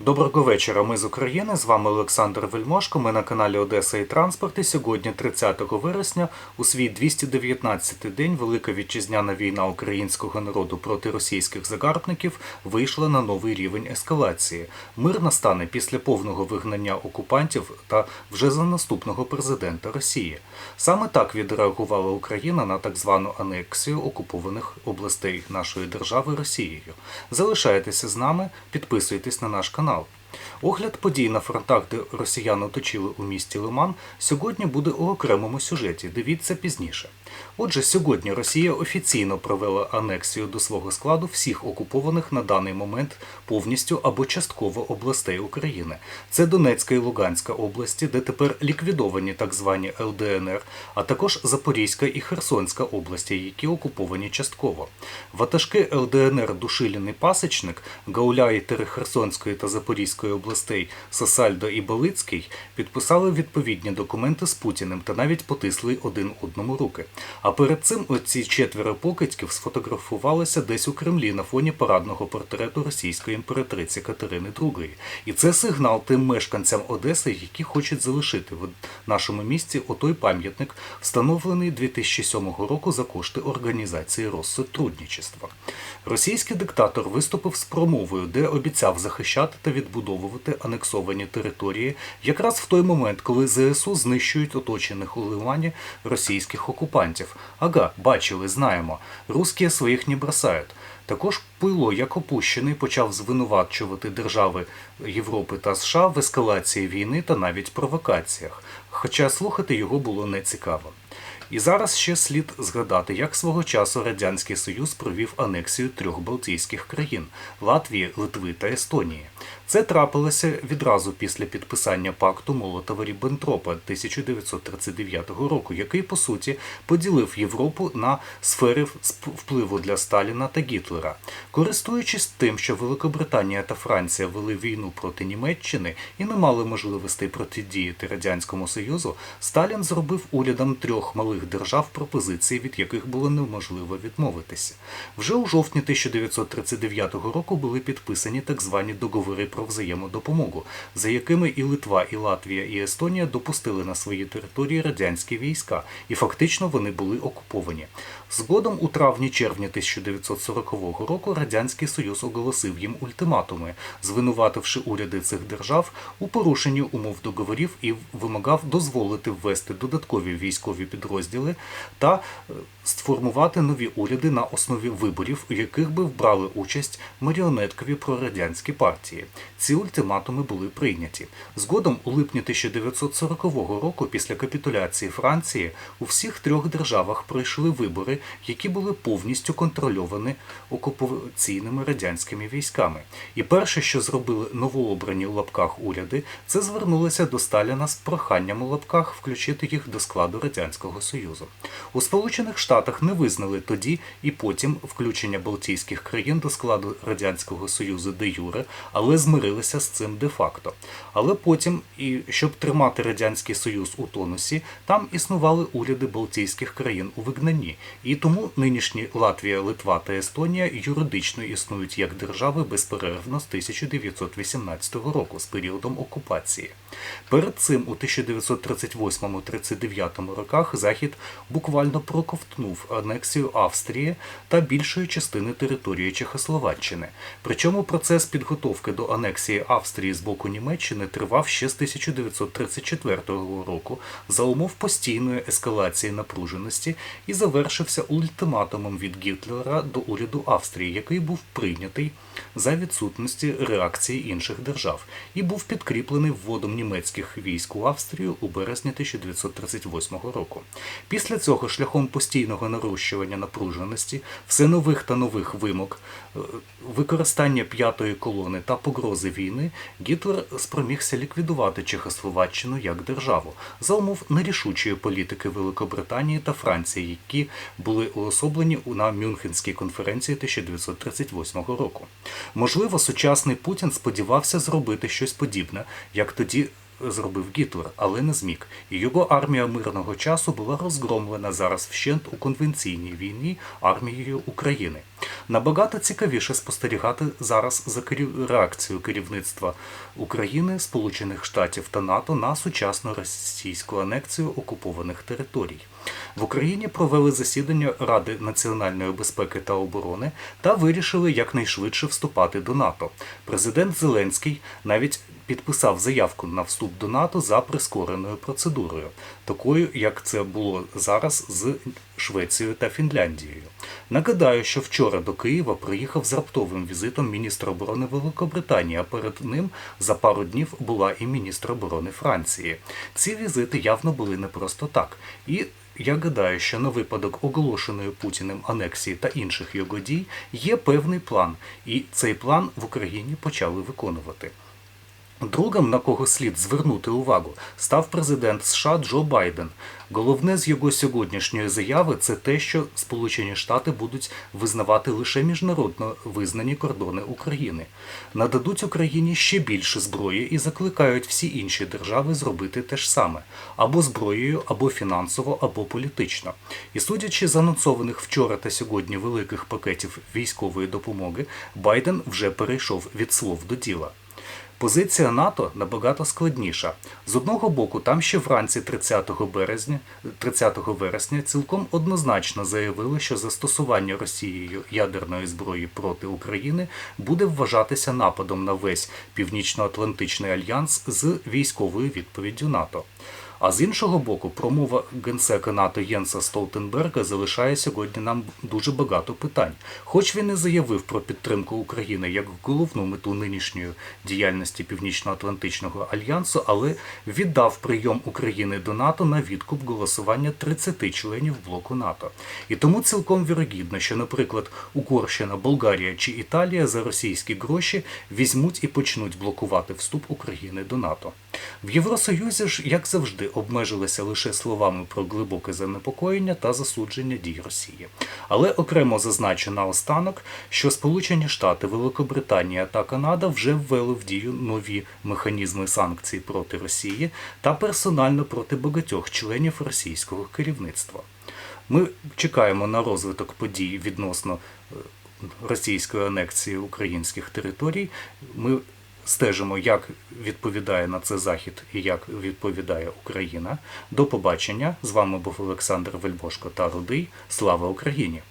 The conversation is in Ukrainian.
Доброго вечора. Ми з України. З вами Олександр Вельмошко. Ми на каналі Одеса і Транспорт. І сьогодні, 30 вересня, у свій 219-й день Велика вітчизняна війна українського народу проти російських загарбників вийшла на новий рівень ескалації. Мир настане після повного вигнання окупантів та вже за наступного президента Росії. Саме так відреагувала Україна на так звану анексію окупованих областей нашої держави Росією. Залишайтеся з нами, підписуйтесь на наш канал. Огляд подій на фронтах, де росіян оточили у місті Лиман, сьогодні буде у окремому сюжеті. Дивіться пізніше. Отже, сьогодні Росія офіційно провела анексію до свого складу всіх окупованих на даний момент повністю або частково областей України. Це Донецька і Луганська області, де тепер ліквідовані так звані ЛДНР, а також Запорізька і Херсонська області, які окуповані частково. Ватажки ЛДНР Душилін і Пасечник, гауляйтери Херсонської та Запорізької областей Сосальдо і Балицький підписали відповідні документи з Путіним та навіть потисли один одному руки. А перед цим оці четверо покидьків сфотографувалися десь у Кремлі на фоні парадного портрету російської імператриці Катерини II. І це сигнал тим мешканцям Одеси, які хочуть залишити в нашому місті отой пам'ятник, встановлений 2007 року за кошти організації Россотрудничества. Російський диктатор виступив з промовою, де обіцяв захищати та відбудовувати анексовані території якраз в той момент, коли ЗСУ знищують оточених у російських окупантів. Ага, бачили, знаємо. Русські своїх не бросають. Також Пило, як опущений, почав звинувачувати держави Європи та США в ескалації війни та навіть провокаціях. Хоча слухати його було нецікаво. І зараз ще слід згадати, як свого часу Радянський Союз провів анексію трьох Балтійських країн Латвії, Литви та Естонії. Це трапилося відразу після підписання пакту Молотова Ріббентропа 1939 року, який по суті поділив Європу на сфери впливу для Сталіна та Гітлера. Користуючись тим, що Великобританія та Франція вели війну проти Німеччини і не мали можливостей протидіяти радянському союзу, Сталін зробив урядам трьох малих держав пропозиції, від яких було неможливо відмовитися. Вже у жовтні 1939 року були підписані так звані договори про взаємодопомогу, за якими і Литва, і Латвія, і Естонія допустили на свої території радянські війська, і фактично вони були окуповані. Згодом у травні-червні 1940 року Радянський Союз оголосив їм ультиматуми, звинувативши уряди цих держав у порушенні умов договорів і вимагав дозволити ввести додаткові військові підрозділи та е, сформувати нові уряди на основі виборів, у яких би вбрали участь маріонеткові прорадянські партії. Ці ультиматуми були прийняті. Згодом, у липні 1940 року, після капітуляції Франції, у всіх трьох державах пройшли вибори, які були повністю контрольовані окупаційними радянськими військами. І перше, що зробили новообрані у лапках уряди, це звернулися до Сталіна з проханням у лапках включити їх до складу Радянського Союзу. У Сполучених Штатах не визнали тоді і потім включення Балтійських країн до складу Радянського Союзу де юре, але змирилися з цим де-факто. Але потім, і щоб тримати Радянський Союз у тонусі, там існували уряди Балтійських країн у вигнанні, і тому нинішні Латвія, Литва та Естонія юридично існують як держави безперервно з 1918 року з періодом окупації. Перед цим у 1938-39 роках Захід буквально проковтнув анексію Австрії та більшої частини території Чехословаччини. Причому процес підготовки до анексії Австрії з боку Німеччини тривав ще з 1934 року за умов постійної ескалації напруженості і завершився ультиматумом від Гітлера до уряду Австрії, який був прийнятий за відсутності реакції інших держав, і був підкріплений вводом німецьких військ у Австрію у березні 1938 року. Після цього шляхом постійного нарощування напруженості, все нових та нових вимог, е, використання п'ятої колони та погрози війни, Гітлер спромігся ліквідувати Чехословаччину як державу за умов нерішучої політики Великобританії та Франції, які були уособлені на Мюнхенській конференції 1938 року. Можливо, сучасний Путін сподівався зробити щось подібне, як тоді зробив Гітлер, але не зміг. І його армія мирного часу була розгромлена зараз вщент у конвенційній війні армією України. Набагато цікавіше спостерігати зараз за реакцією керівництва України, Сполучених Штатів та НАТО на сучасну російську анексію окупованих територій. В Україні провели засідання Ради національної безпеки та оборони та вирішили якнайшвидше вступати до НАТО. Президент Зеленський навіть підписав заявку на вступ до НАТО за прискореною процедурою, такою як це було зараз з Швецією та Фінляндією. Нагадаю, що вчора до Києва приїхав з раптовим візитом міністр оборони Великобританії, а перед ним за пару днів була і міністр оборони Франції. Ці візити явно були не просто так. І я гадаю, що на випадок оголошеної Путіним анексії та інших його дій є певний план, і цей план в Україні почали виконувати. Другим, на кого слід звернути увагу, став президент США Джо Байден. Головне з його сьогоднішньої заяви це те, що Сполучені Штати будуть визнавати лише міжнародно визнані кордони України, нададуть Україні ще більше зброї і закликають всі інші держави зробити те ж саме або зброєю, або фінансово, або політично. І судячи з анонсованих вчора та сьогодні великих пакетів військової допомоги, Байден вже перейшов від слов до діла. Позиція НАТО набагато складніша. З одного боку, там ще вранці 30 березня, 30 вересня цілком однозначно заявили, що застосування Росією ядерної зброї проти України буде вважатися нападом на весь Північно-Атлантичний альянс з військовою відповіддю НАТО. А з іншого боку, промова генсека НАТО Єнса Столтенберга залишає сьогодні нам дуже багато питань. Хоч він і заявив про підтримку України як головну мету нинішньої діяльності Північно-Атлантичного альянсу, але віддав прийом України до НАТО на відкуп голосування 30 членів блоку НАТО. І тому цілком вірогідно, що, наприклад, Угорщина, Болгарія чи Італія за російські гроші візьмуть і почнуть блокувати вступ України до НАТО. В Євросоюзі ж, як завжди, обмежилися лише словами про глибоке занепокоєння та засудження дій Росії. Але окремо зазначу наостанок, що Сполучені Штати, Великобританія та Канада вже ввели в дію нові механізми санкцій проти Росії та персонально проти багатьох членів російського керівництва. Ми чекаємо на розвиток подій відносно е, російської анексії українських територій. Ми стежимо, як відповідає на це Захід і як відповідає Україна. До побачення. З вами був Олександр Вельбошко та Рудий. Слава Україні!